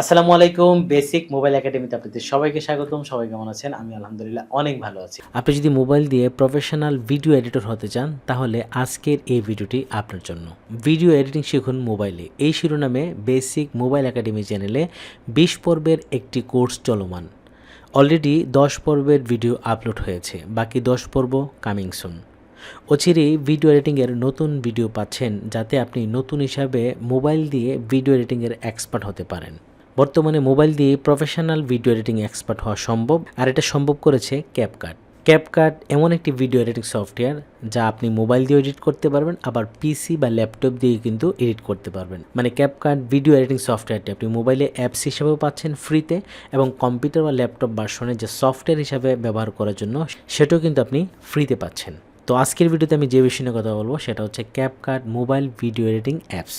আসসালামু আলাইকুম basic mobile একাডেমিতে আপনাদের সবাইকে স্বাগতম। সবাই কেমন আছেন? আমি আলহামদুলিল্লাহ অনেক ভালো আছি। আপনি যদি মোবাইল দিয়ে প্রফেশনাল ভিডিও এডিটর হতে চান, তাহলে আজকের এই ভিডিওটি আপনার জন্য। ভিডিও এডিটিং শিখুন মোবাইলে। এই শিরোনামে বেসিক মোবাইল একাডেমি চ্যানেলে বিশ পর্বের একটি কোর্স চলমান। অলরেডি দশ পর্বের ভিডিও আপলোড হয়েছে। বাকি দশ পর্ব কামিং সুন অচিরেই ভিডিও এডিটিংয়ের নতুন ভিডিও পাচ্ছেন, যাতে আপনি নতুন হিসাবে মোবাইল দিয়ে ভিডিও এডিটিংয়ের এক্সপার্ট হতে পারেন। বর্তমানে মোবাইল দিয়ে প্রফেশনাল ভিডিও এডিটিং এক্সপার্ট হওয়া সম্ভব, আর এটা সম্ভব করেছে ক্যাপকাট ক্যাপকাট এমন একটি ভিডিও এডিটিং সফটওয়্যার যা আপনি মোবাইল দিয়ে এডিট করতে পারবেন, আবার পিসি বা ল্যাপটপ দিয়ে কিন্তু এডিট করতে পারবেন। মানে ক্যাপকাট ভিডিও এডিটিং সফটওয়্যারটি আপনি মোবাইলে অ্যাপস হিসেবেও পাচ্ছেন ফ্রিতে, এবং কম্পিউটার বা ল্যাপটপ ভার্সনে যে সফটওয়্যার হিসাবে ব্যবহার করার জন্য, সেটাও কিন্তু আপনি ফ্রিতে পাচ্ছেন। তো আজকের ভিডিওতে আমি যে বিষয় নিয়ে কথা বলব, সেটা হচ্ছে CapCut mobile video editing apps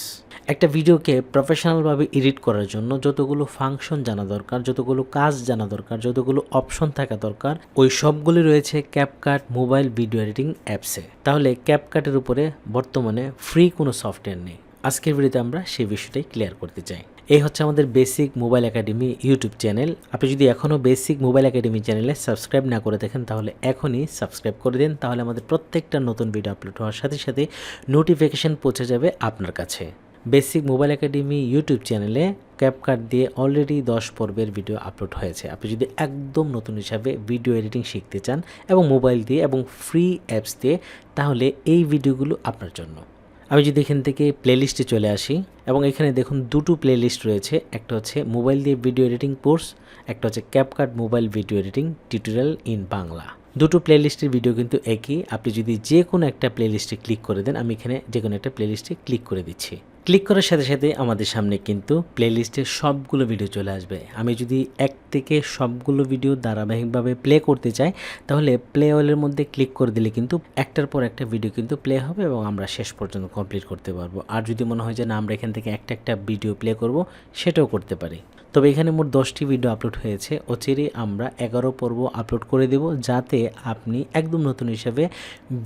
একটা ভিডিওকে প্রফেশনালভাবে এডিট করার জন্য যতগুলো ফাংশন জানা দরকার, যতগুলো কাজ জানা দরকার, যতগুলো অপশন থাকা দরকার, ওই সবগুলি রয়েছে ক্যাপকাট মোবাইল ভিডিও এডিটিং অ্যাপসে তাহলে ক্যাপকাটের উপরে বর্তমানে ফ্রি কোনো সফটওয়্যার নেই। আজকের ভিডিওতে আমরা সেই বিষয়টাই ক্লিয়ার করতে চাই। এই হচ্ছে আমাদের basic mobile academy YouTube channel আপনি যদি এখনও বেসিক মোবাইল একাডেমি চ্যানেলে সাবস্ক্রাইব না করে দেখেন তাহলে এখনই সাবস্ক্রাইব করে দিন। তাহলে আমাদের প্রত্যেকটা নতুন ভিডিও আপলোড হওয়ার সাথে সাথে নোটিফিকেশন পৌঁছে যাবে আপনার কাছে। বেসিক মোবাইল একাডেমি ইউটিউব চ্যানেলে ক্যাপকাট দিয়ে অলরেডি দশ পর্বের ভিডিও আপলোড হয়েছে। আপনি যদি একদম নতুন হিসাবে ভিডিও এডিটিং শিখতে চান এবং মোবাইল দিয়ে এবং ফ্রি অ্যাপস দিয়ে, তাহলে এই ভিডিওগুলো আপনার জন্য। আমি যদি এখান থেকে প্লেলিস্টে চলে আসি, এবং এখানে দেখুন দুটো প্লেলিস্ট রয়েছে। একটা হচ্ছে মোবাইল দিয়ে ভিডিও এডিটিং কোর্স একটা হচ্ছে CapCut mobile video editing tutorial in Bangla. দুটো প্লেলিস্টের ভিডিও কিন্তু একই। আপনি যদি যে কোনো একটা প্লেলিস্টে ক্লিক করে দেন, আমি এখানে যে কোনো একটা প্লেলিস্টে ক্লিক করে দিচ্ছি। ক্লিক করার সাথে সাথে আমাদের সামনে কিন্তু প্লেলিস্টের সবগুলো ভিডিও চলে আসবে। আমি যদি এক থেকে সবগুলো ভিডিও ধারাবাহিকভাবে প্লে করতে চাই, তাহলে প্লে অলের মধ্যে ক্লিক করে দিলে কিন্তু একটার পর একটা ভিডিও কিন্তু প্লে হবে এবং আমরা শেষ পর্যন্ত কমপ্লিট করতে পারব। আর যদি মনে হয় যে না, আমরা এখান থেকে একটা একটা ভিডিও প্লে করব, সেটাও করতে পারি। তবে এখানে মোট দশটি ভিডিও আপলোড হয়েছে। অচিরে আমরা এগারো পর্ব আপলোড করে দেব যাতে আপনি একদম নতুন হিসাবে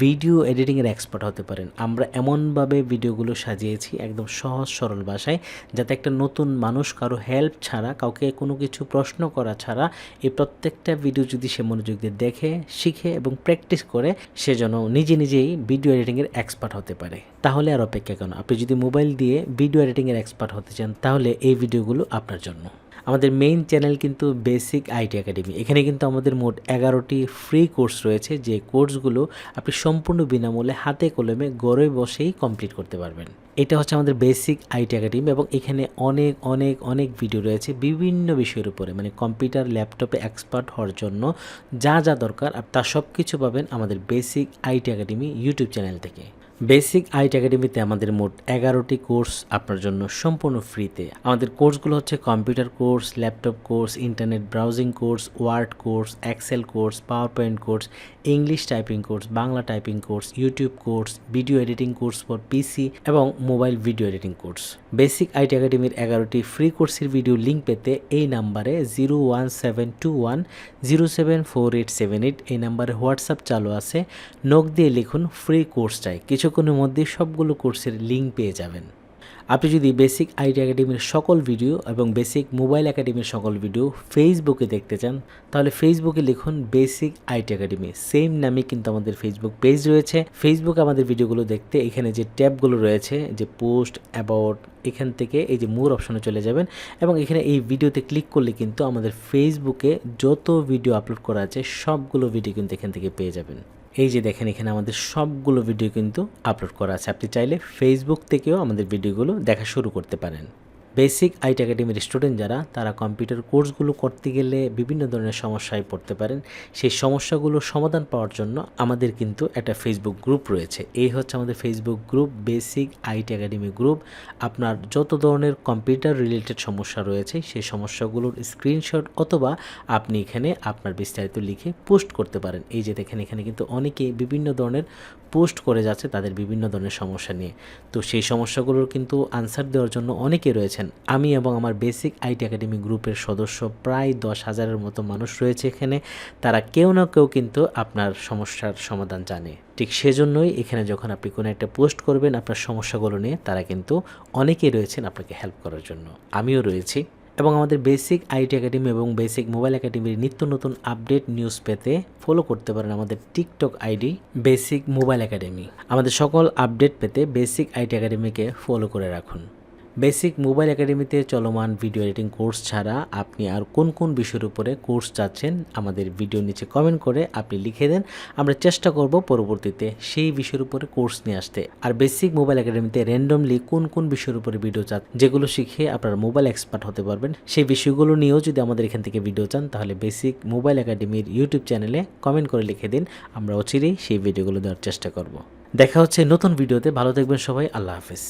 ভিডিও এডিটিংয়ের এক্সপার্ট হতে পারেন। আমরা এমনভাবে ভিডিওগুলো সাজিয়েছি, একদম সহজ, সরল ভাষায়, যাতে একটা নতুন মানুষ কারও হেল্প ছাড়া, কাউকে কোনো কিছু প্রশ্ন করা ছাড়া এই প্রত্যেকটা ভিডিও যদি সে মনোযোগ দিয়ে দেখে, শিখে এবং প্র্যাকটিস করে, সে যেন নিজে নিজেই ভিডিও এডিটিংয়ের এক্সপার্ট হতে পারে। তাহলে আর অপেক্ষা কেন আপনি যদি মোবাইল দিয়ে ভিডিও এডিটিংয়ের এক্সপার্ট হতে চান, তাহলে এই ভিডিওগুলো আপনার জন্য। আমাদের মেইন চ্যানেল কিন্তু বেসিক আইটি একাডেমি এখানে কিন্তু আমাদের মোট এগারোটি ফ্রি কোর্স রয়েছে, যে কোর্সগুলো আপনি সম্পূর্ণ বিনামূল্যে হাতে কলমে গড়ে বসেই কমপ্লিট করতে পারবেন। এটা হচ্ছে আমাদের বেসিক আইটি একাডেমি এবং এখানে অনেক অনেক অনেক ভিডিও রয়েছে বিভিন্ন বিষয়ের উপরে মানে কম্পিউটার ল্যাপটপে এক্সপার্ট হওয়ার জন্য যা যা দরকার, আর তা সব কিছু পাবেন আমাদের basic IT academy YouTube channel থেকে। বেসিক আইট একাডেমিতে আমাদের মোট এগারোটি কোর্স আপনার জন্য সম্পূর্ণ ফ্রিতে। আমাদের কোর্সগুলো হচ্ছে computer course, laptop course, internet browsing course, Word course, Excel course PowerPoint course English typing course Bangla typing course YouTube course video editing course for PC এবং mobile video editing course basic IT একাডেমির এগারোটি free কোর্সের video link পেতে এই নাম্বারে zero one seven two one zero seven four eight seven eight এই নাম্বারে WhatsApp চালু আছে। নখ দিয়ে লিখুন ফ্রি কোর্স চাই কিছুক্ষণের মধ্যে সবগুলো কোর্সের লিঙ্ক পেয়ে যাবেন। আপনি যদি বেসিক আইটি একাডেমির সকল ভিডিও এবং বেসিক মোবাইল একাডেমির সকল ভিডিও ফেসবুকে দেখতে চান, তাহলে ফেসবুকে লিখুন বেসিক আইটি একাডেমি সেম নামে কিন্তু আমাদের ফেসবুক পেজ রয়েছে। ফেসবুকে আমাদের ভিডিওগুলো দেখতে এখানে যে ট্যাবগুলো রয়েছে, যে পোস্ট অ্যাবাউট এখান থেকে এই যে মোর অপশনে চলে যাবেন এবং এখানে এই ভিডিওতে ক্লিক করলে কিন্তু আমাদের ফেসবুকে যত ভিডিও আপলোড করা আছে, সবগুলো ভিডিও কিন্তু এখান থেকে পেয়ে যাবেন। এই যে দেখেন, এখানে আমাদের সবগুলো ভিডিও কিন্তু আপলোড করা আছে। আপনি চাইলে ফেসবুক থেকেও আমাদের ভিডিওগুলো দেখা শুরু করতে পারেন। বেসিক আইটি একাডেমির স্টুডেন্ট যারা, তারা কম্পিউটার কোর্সগুলো করতে গেলে বিভিন্ন ধরনের সমস্যায় পড়তে পারেন। সেই সমস্যাগুলোর সমাধান পাওয়ার জন্য আমাদের কিন্তু একটা ফেসবুক গ্রুপ রয়েছে। এই হচ্ছে আমাদের Facebook group basic IT academy group আপনার যত ধরনের কম্পিউটার রিলেটেড সমস্যা রয়েছে, সেই সমস্যাগুলোর স্ক্রিনশট অথবা আপনি এখানে আপনার বিস্তারিত লিখে পোস্ট করতে পারেন। এই যে দেখেন, এখানে কিন্তু অনেকে বিভিন্ন ধরনের পোস্ট করে যাচ্ছে তাদের বিভিন্ন ধরনের সমস্যা নিয়ে। তো সেই সমস্যাগুলোর কিন্তু আনসার দেওয়ার জন্য অনেকে রয়েছেন। আমি এবং আমার বেসিক আইটি একাডেমি গ্রুপের সদস্য প্রায় দশ হাজারের মতো মানুষ রয়েছে এখানে। তারা কেউ না কেউ কিন্তু আপনার সমস্যার সমাধান জানে। ঠিক সেজন্যই এখানে যখন আপনি কোনো একটা পোস্ট করবেন আপনার সমস্যাগুলো নিয়ে, তারা কিন্তু অনেকেই রয়েছেন আপনাকে হেল্প করার জন্য। আমিও রয়েছি। এবং আমাদের বেসিক আইটি একাডেমি এবং বেসিক মোবাইল একাডেমির নিত্য নতুন আপডেট নিউজ পেতে ফলো করতে পারেন আমাদের TikTok ID basic mobile academy. আমাদের সকল আপডেট পেতে বেসিক আইটি একাডেমিকে ফলো করে রাখুন। বেসিক মোবাইল একাডেমিতে চলমান ভিডিও এডিটিং কোর্স ছাড়া আপনি আর কোন কোন বিষয়ের উপরে কোর্স চাচ্ছেন, আমাদের ভিডিও নিচে কমেন্ট করে আপনি লিখে দেন। আমরা চেষ্টা করব পরবর্তীতে সেই বিষয়ের উপরে কোর্স নিয়ে আসতে। আর বেসিক মোবাইল একাডেমিতে র্যান্ডমলি কোন কোন বিষয়ের উপরে ভিডিও চান যেগুলো শিখে আপনার মোবাইল এক্সপার্ট হতে পারবেন, সেই বিষয়গুলো নিয়েও যদি আমাদের এখান থেকে ভিডিও চান, তাহলে বেসিক মোবাইল একাডেমির ইউটিউব চ্যানেলে কমেন্ট করে লিখে দিন। আমরা অচিরেই সেই ভিডিওগুলো দেওয়ার চেষ্টা করব। দেখা হচ্ছে নতুন ভিডিওতে। ভালো থাকবেন সবাই। আল্লাহ হাফিজ।